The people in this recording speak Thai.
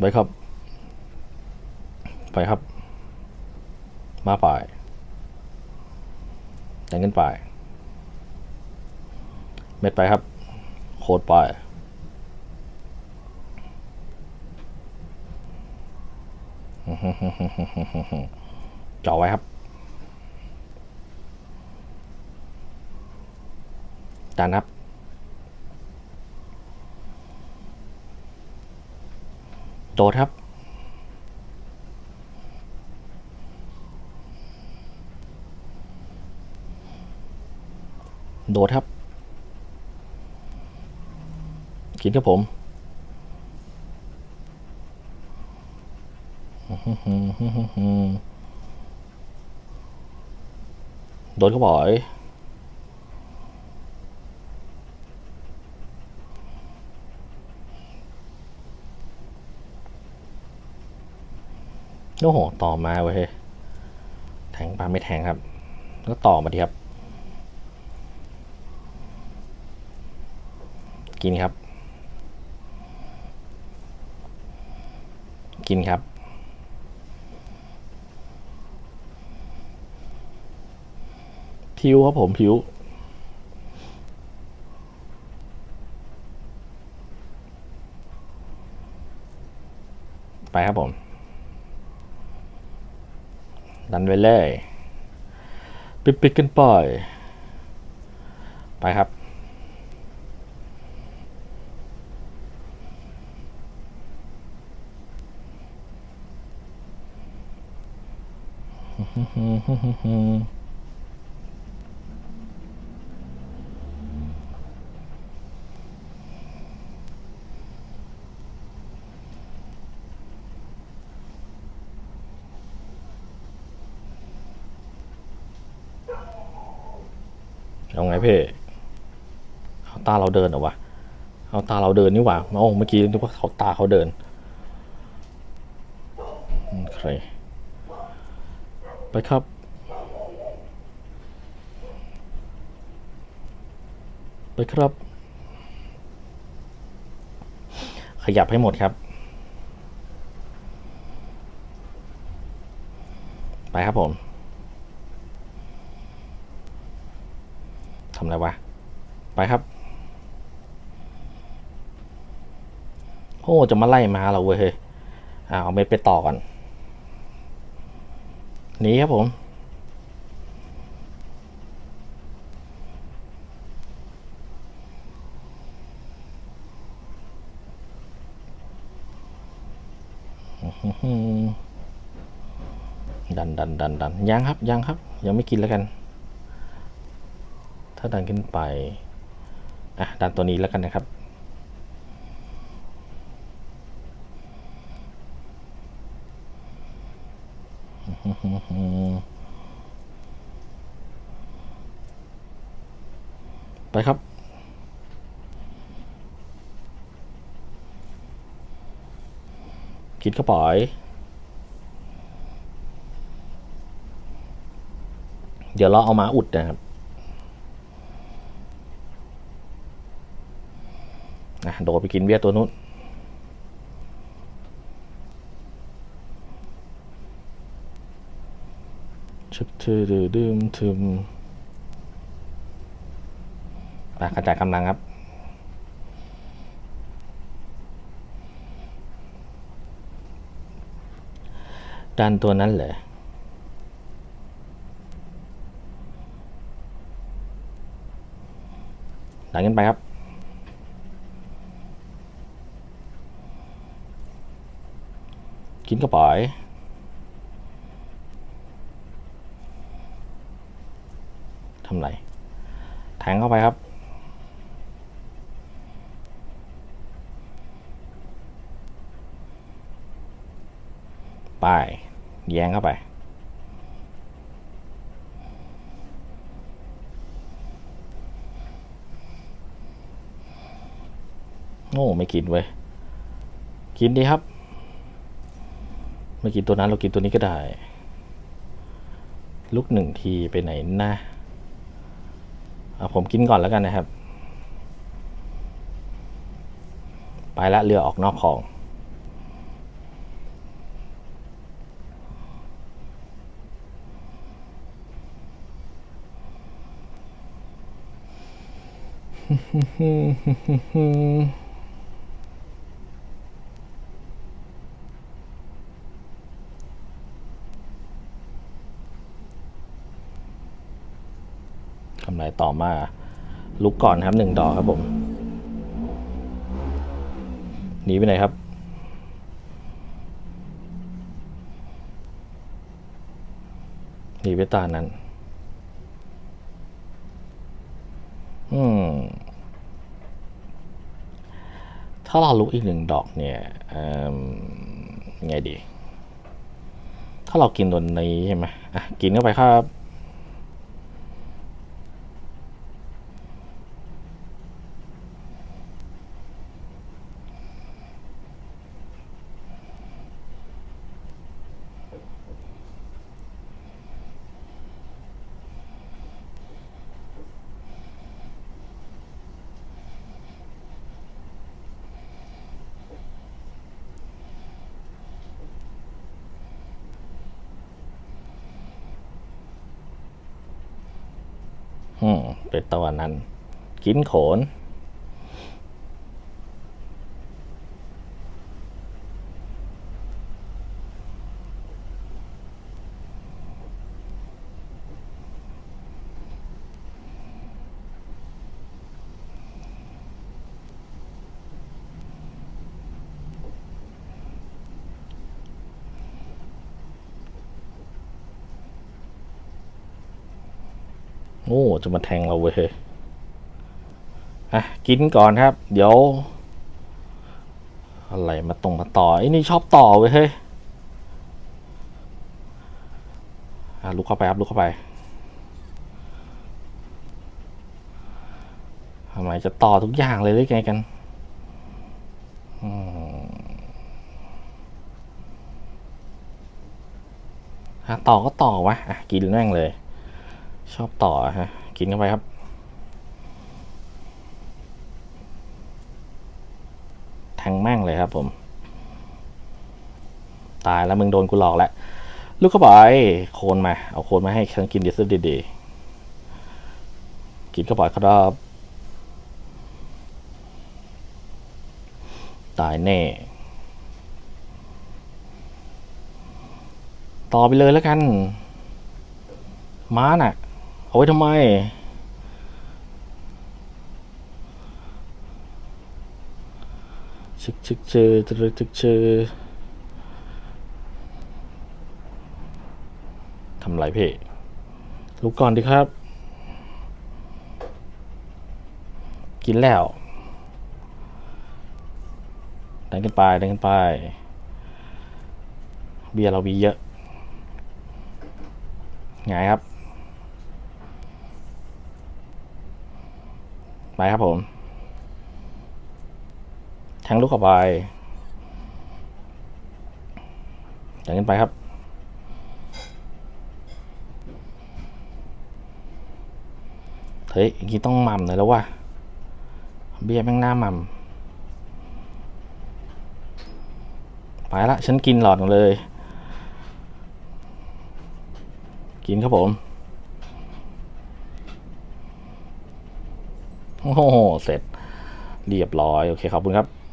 ไปครับ ไปครับ มาไปยังกันไป เม็ดไปครับ โคดไปจ่อไว้ครับ จานครับ โดดครับ โดดครับกินครับผมโดนเขาบ่อย โอ้โห ต่อมาเว้ยแทงปลาไม่แทงครับ ก็ต่อมาดีครับ กินครับ กินครับ ผิวครับผมผิวไปครับผม ดันไปเลยปิดปิดกันปล่อย ไปครับ เอาไงเพ่เอาตาเราเดินเหรอวะ เอาตาเราเดินนี่หว่าโอ้เมื่อกี้นึกว่าเขาตาเขาเดินโอเคไปครับ ไปครับ ขยับให้หมดครับ ไปครับผมำอะไรวะ ไปครับ โอ้จะมาไล่มาเราเว้ยเอ่าเอาเม็ดไปต่อก่อนหนีครับผม ดันดันดันดันยังครับ ยังครับ ยังไม่กินแล้วกัน ถ้าดันขึ้นไป อะ ดันตัวนี้แล้วกันนะครับ ไปครับกินกระป๋อยเดี๋ยวเราเอามาอุดนะครับ นะโดดไปกินเวียตัวนู้นชึบทือดือดืมทึมไปกระจายกำลังครับดันตัวนั้นเลยดันกันไปครับ กินกระป๋อยทำไร แทงเข้าไปครับ ไป แยงเข้าไปโอ้ไม่กินเว้ย กินดีครับ ไม่กินตัวนั้นเรากินตัวนี้ก็ได้ ลุกหนึ่งทีไปไหนนะผมกินก่อนแล้วกันนะครับ ไปละเรือออกนอกคลองฮึฮึฮึฮึ ทำไรต่อมา ลุกก่อนครับหนึ่งดอกครับผมหนีไปไหนครับหนีไปตานั้น อืม ถ้าเราลุกอีกหนึ่งดอกเนี่ยไงดี ถ้าเรากินตัวนี้ใช่ไหมอะ กินเข้าไปครับ อืมเป็นตะวันนั้นกินโขน โอ้จะมาแทงเราเว้ยอะกินก่อนครับ เดี๋ยว อะไรมาตรงมาต่อไอ้นี่ชอบต่อเว้ยเฮ้ยอะลุกเข้าไปครับลุกเข้าไปทำไมจะต่อทุกอย่างเลยหรือไงกันอืมอะต่อก็ต่อวะอะกินแม่งเลย ชอบต่อฮะ กินเข้าไปครับแทงแม่งเลยครับผม ตายแล้วมึงโดนกูหลอกแล้ว ลูกกระบอยโคนมา เอาโคนมาให้ฉันกินดิสดีๆกินกระบอยครับตายแน่ ต่อไปเลยแล้วกัน ม้าน่ะ เอาไว้ทำไม ชึกชึกเชอตรึกชึกเชอทำไรเพ่ลุกก่อนดีครับ กินแล้วดันกันไปดันกันไป เบียร์เรามีเยอะไงครับ ไปครับผม แทงลูกเข้าไปแทงขึ้นไปครับ เฮ้ยอย่างนี้ต้องหม่ำหน่อยแล้วว่ะ เบียร์แม่งหน้าหม่ำไปละ ฉันกินหลอดเลย กินครับผม โอ้โหเสร็จเรียบร้อย โอเคขอบคุณครับ